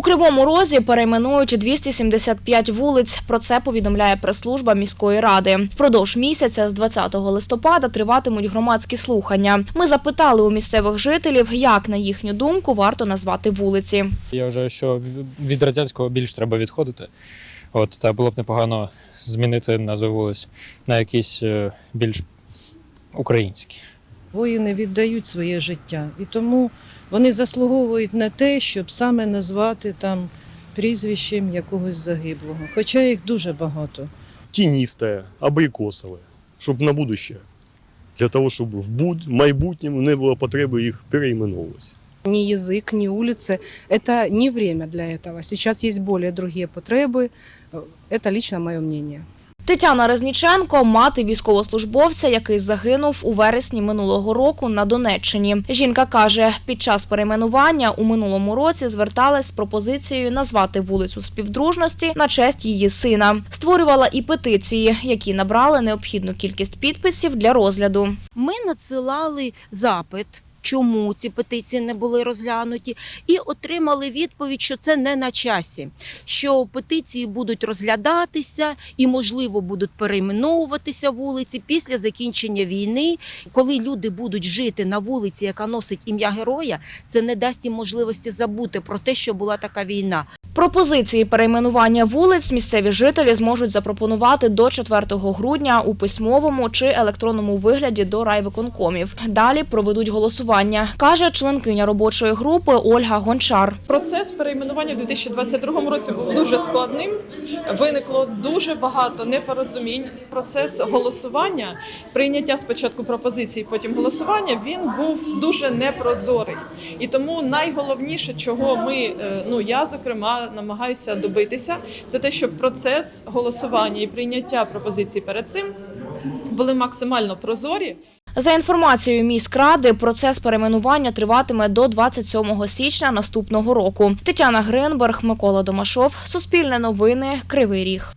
У Кривому Розі перейменують 275 вулиць. Про це повідомляє прес-служба міської ради. Впродовж місяця з 20 листопада триватимуть громадські слухання. Ми запитали у місцевих жителів, як на їхню думку варто назвати вулиці. Я вважаю, що від радянського більш треба відходити. От, та було б непогано змінити назву вулиць на якісь е, більш українські. Воїни віддають своє життя, і тому вони заслуговують на те, щоб саме назвати там прізвищем якогось загиблого. Хоча їх дуже багато. тіністе, абрикосове, щоб на будущее. Для того, щоб в буд- майбутньому не було потреби їх переіменовувати. ни язык, ни улицы. Это не время для этого. Сейчас есть более другие потребы. Это лично мое мнение. Тетяна Резніченко – мати військовослужбовця, який загинув у вересні минулого року на Донеччині. Жінка каже, під час перейменування у минулому році зверталась з пропозицією назвати вулицю Співдружності на честь її сина. Створювала і петиції, які набрали необхідну кількість підписів для розгляду. Ми надсилали запит. Чому ці петиції не були розглянуті, і отримали відповідь, що це не на часі, що петиції будуть розглядатися і, можливо, будуть перейменовуватися вулиці після закінчення війни. Коли люди будуть жити на вулиці, яка носить ім'я героя, це не дасть їм можливості забути про те, що була така війна. Пропозиції перейменування вулиць місцеві жителі зможуть запропонувати до 4 грудня у письмовому чи електронному вигляді до райвиконкомів. Далі проведуть голосування, каже членкиня робочої групи Ольга Гончар. Процес перейменування у 2022 році був дуже складним. Виникло дуже багато непорозумінь. Процес голосування, прийняття спочатку пропозицій, потім голосування, він був дуже непрозорий. І тому найголовніше, чого ми, е, ну я зокрема намагаюся добитися, це те, щоб процес голосування і прийняття пропозицій перед цим були максимально прозорі. За інформацією міськради, процес перейменування триватиме до 27 січня наступного року. Тетяна Гринберг, Микола Домашов, Суспільне новини, Кривий Ріг.